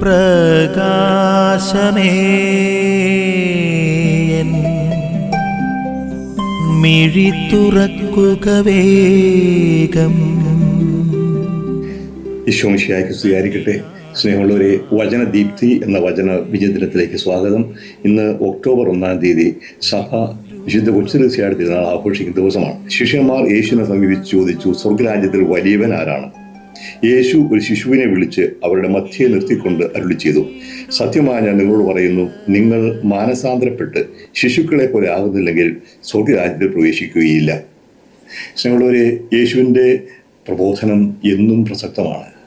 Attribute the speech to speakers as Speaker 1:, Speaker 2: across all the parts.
Speaker 1: പ്രകാശമേ. മിഴി തുറക്കുക വേഗം.
Speaker 2: ഈശോമിഷിയായ്ക്ക് സ്വീകരിക്കട്ടെ. സ്നേഹമുള്ളവരെ വചനദീപ്തി എന്ന വചന വിജയദിനത്തിലേക്ക് സ്വാഗതം. ഇന്ന് ഒക്ടോബർ ഒന്നാം തീയതി സഭ വിശുദ്ധ കൊച്ചുരസ്യാട് തിരുനാൾ ആഘോഷിക്കുന്ന ദിവസമാണ്. ശിഷ്യന്മാർ യേശുവിനെ സമീപിച്ച് ചോദിച്ചു സ്വർഗരാജ്യത്തിൽ വലിയവൻ ആരാണ്? യേശു ഒരു ശിശുവിനെ വിളിച്ച് അവരുടെ മധ്യയെ നിർത്തിക്കൊണ്ട് അരുളി ചെയ്തു. സത്യമായി ഞാൻ നിങ്ങളോട് പറയുന്നു നിങ്ങൾ മാനസാന്തരപ്പെട്ട് ശിശുക്കളെ പോലെ ആകുന്നില്ലെങ്കിൽ സ്വർഗരാജ്യത്തിൽ പ്രവേശിക്കുകയില്ല. സ്നേഹമുള്ളവരെ യേശുവിന്റെ പ്രബോധനം എന്നും പ്രസക്തമാണ്.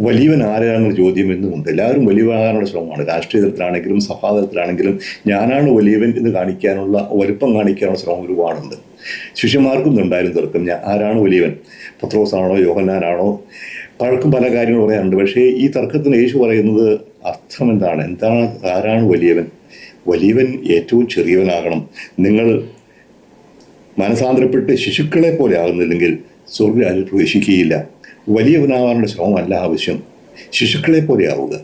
Speaker 2: വലിയവൻ ആരാണെന്ന ചോദ്യം എന്നുമുണ്ട്. എല്ലാവരും വലിയവനാകാനുള്ള ശ്രമമാണ്. രാഷ്ട്രീയ തലത്തിലാണെങ്കിലും സഭാതലത്തിലാണെങ്കിലും ഞാനാണ് വലിയവൻ എന്ന് കാണിക്കാനുള്ള വലുപ്പം കാണിക്കാനുള്ള ശ്രമം ഒരുപാടുണ്ട്. ശിഷ്യന്മാർക്കും ഉണ്ടായിരുന്നു തർക്കം. ഞാൻ ആരാണ് വലിയവൻ? പത്രോസാണോ യോഹന്നാനാണോ? പഴക്കും പല കാര്യങ്ങൾ പറയാറുണ്ട്. പക്ഷേ ഈ തർക്കത്തിന് യേശു പറയുന്നത് അർത്ഥം എന്താണ്? എന്താണ്? ആരാണ് വലിയവൻ? വലിയവൻ ഏറ്റവും ചെറിയവനാകണം. നിങ്ങൾ മനസാന്തരപ്പെട്ട് ശിശുക്കളെ പോലെ ആകുന്നില്ലെങ്കിൽ സ്വർഗരാജ്യത്ത് പ്രവേശിക്കുകയില്ല. വലിയവനാകാനുള്ള ശ്രമമല്ല ആവശ്യം. ശിശുക്കളെ പോലെ ആവുക.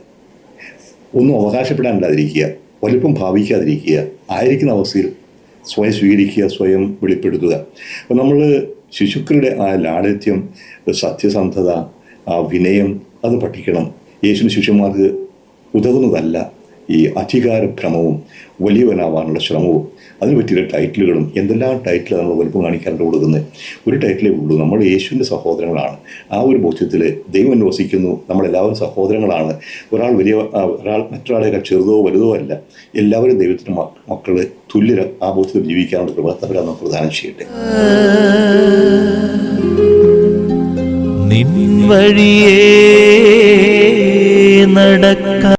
Speaker 2: ഒന്നും അവകാശപ്പെടാനില്ലാതിരിക്കുക. വലുപ്പം ഭാവിക്കാതിരിക്കുക. ആയിരിക്കുന്ന അവസ്ഥയിൽ സ്വയം സ്വീകരിക്കുക സ്വയം വെളിപ്പെടുത്തുക. അപ്പോൾ നമ്മൾ ശിശുക്കളുടെ ആ ലാളിത്യം സത്യസന്ധത ആ വിനയം അത് പഠിക്കണം. യേശുവിന് ശിഷ്യന്മാർക്ക് ഉതകുന്നതല്ല. ഈ അധികാരഭ്രമവും വലിയവനാവാനുള്ള ശ്രമവും അതിന് പറ്റിയ ടൈറ്റിലുകളും എന്തെല്ലാം ടൈറ്റിൽ നമ്മൾ വലുപ്പം കാണിക്കാറുണ്ട് കൊടുക്കുന്നത്? ഒരു ടൈറ്റിലേ ഉള്ളൂ. നമ്മൾ യേശുവിന്റെ സഹോദരങ്ങളാണ്. ആ ഒരു ബോധ്യത്തിൽ ദൈവം വസിക്കുന്നു നമ്മളെല്ലാവരും സഹോദരങ്ങളാണ്. ഒരാൾ വലിയ ഒരാൾ മറ്റൊരാളേക്കാൾ ചെറുതോ വലുതോ അല്ല. എല്ലാവരും ദൈവത്തിന്റെ മക്കൾ തുല്യര ആ ബോധ്യത്തിൽ ജീവിക്കാനുള്ള കൃപ നമ്മൾ നമുക്ക് പ്രദാനം ചെയ്യട്ടെ.
Speaker 1: നിൻ നടക്ക